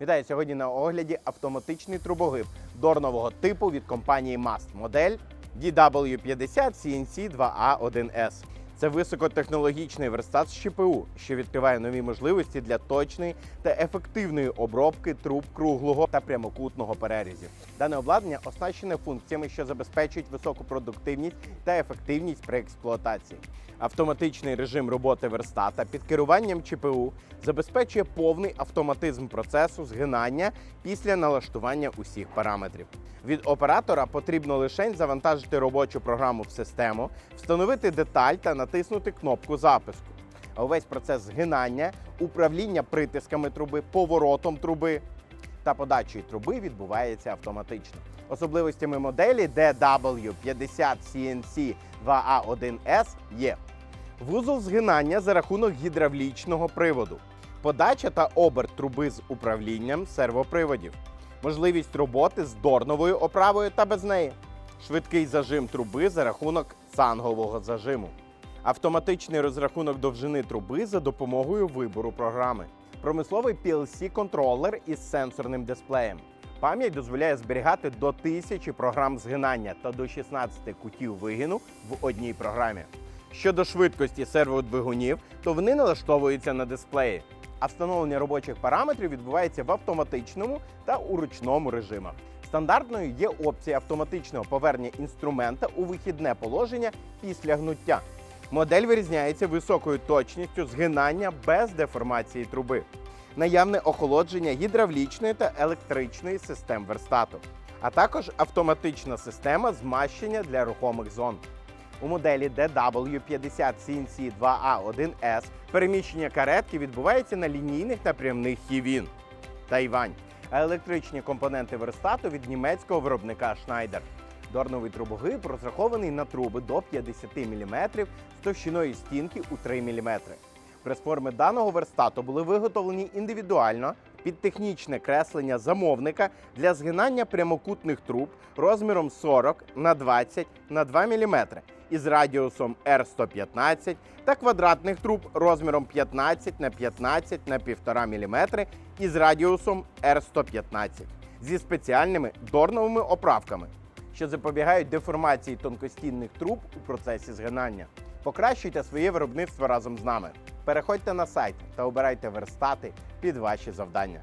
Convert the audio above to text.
Вітаю сьогодні на огляді автоматичний трубогиб дорнового типу від компанії Mast модель DW50 CNC 2A1S. Це високотехнологічний верстат з ЧПУ, що відкриває нові можливості для точної та ефективної обробки труб круглого та прямокутного перерізів. Дане обладнання оснащене функціями, що забезпечують високу продуктивність та ефективність при експлуатації. Автоматичний режим роботи верстата під керуванням ЧПУ забезпечує повний автоматизм процесу згинання після налаштування усіх параметрів. Від оператора потрібно лише завантажити робочу програму в систему, встановити деталь та натиснути кнопку запуску. Увесь процес згинання, управління притисками труби, поворотом труби та подачею труби відбувається автоматично. Особливостями моделі DW50 CNC 2A1S є. Вузол згинання за рахунок гідравлічного приводу, подача та оберт труби з управлінням сервоприводів, можливість роботи з дорновою оправою та без неї, швидкий зажим труби за рахунок цангового зажиму, автоматичний розрахунок довжини труби за допомогою вибору програми, промисловий PLC-контролер із сенсорним дисплеєм. Пам'ять дозволяє зберігати до 1000 програм згинання та до 16 кутів вигину в одній програмі. Щодо швидкості серводвигунів, то вони налаштовуються на дисплеї, а встановлення робочих параметрів відбувається в автоматичному та у ручному режимах. Стандартною є опція автоматичного повернення інструмента у вихідне положення після гнуття. Модель вирізняється високою точністю згинання без деформації труби, наявне охолодження гідравлічної та електричної систем верстату, а також автоматична система змащення для рухомих зон. У моделі DW50 CNC 2A1S переміщення каретки відбувається на лінійних та прямих хівін Тайвань, а електричні компоненти верстату від німецького виробника Schneider. Дорновий трубогиб розрахований на труби до 50 мм з товщиною стінки у 3 мм. Пресформи даного верстату були виготовлені індивідуально під технічне креслення замовника для згинання прямокутних труб розміром 40 на 20 на 2 мм із радіусом R115 та квадратних труб розміром 15 на 15 на 1,5 мм із радіусом R115 зі спеціальними дорновими оправками, що запобігають деформації тонкостінних труб у процесі згинання. Покращуйте своє виробництво разом з нами. Переходьте на сайт та обирайте верстати під ваші завдання.